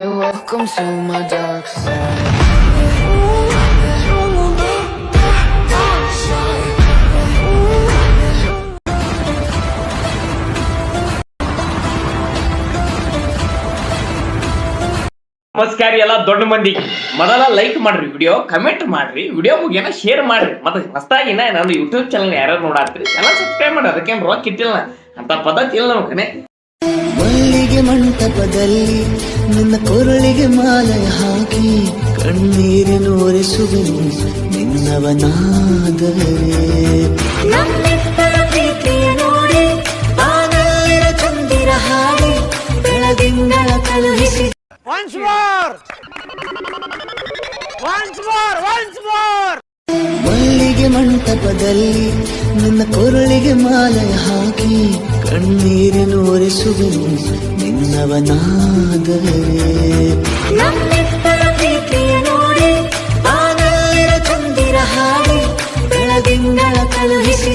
Welcome to my dark side. ನಮಸ್ಕಾರ ಎಲ್ಲ ದೊಡ್ಡ ಮಂದಿ ಮೊದಲ ಲೈಕ್ ಮಾಡ್ರಿ ವಿಡಿಯೋ ಕಮೆಂಟ್ ಮಾಡ್ರಿ ವಿಡಿಯೋ ಮುಗಿಯನ ಶೇರ್ ಮಾಡ್ರಿ ಮತ್ತೆ ಹೊಸದಾಗಿ ನಾನು ಯೂಟ್ಯೂಬ್ ಚಾನಲ್ ಯಾರ್ಯಾರು ನೋಡಾತ್ರಿ ಎಲ್ಲ ಸಬ್ಸ್ಕ್ರೈಬ್ ಮಾಡಿ ಅದಕ್ಕೇನು ರೊಕ್ಕ ಇಟ್ಟಿಲ್ಲ ಅಂತ ಪದ್ಧತಿ ಇಲ್ಲ ನಮ್ಮ ಕನೆ ಮಲ್ಲಿಗೆ ಮಂಟಪದಲ್ಲಿ ನಿನ್ನ ಕೊರಳಿಗೆ ಮಾಲೆ ಹಾಕಿ ಕಣ್ಣೀರಿನೋರಿಸುವೆನು ನಿನ್ನವನಾದರೆ Once more! Once more! Once more! ಮಲ್ಲಿಗೆ ಮಂಟಪದಲ್ಲಿ ನಿನ್ನ ಕೊರಳಿಗೆ ಮಾಲೆ ಹಾಕಿ ಕಣ್ಣೀರಿನೋರಿಸುವೆನು ನಿನ್ನವನಾದರೆ ನಮ್ಮಿಬ್ಬರ ಪ್ರೀತಿಯ ನೋಡಿ ಆನಲ್ಲಿರ ಚಂದಿರ ಹಾಡಿ ಬೆಳದಿಂಗಳ ಕಳುಹಿಸಿ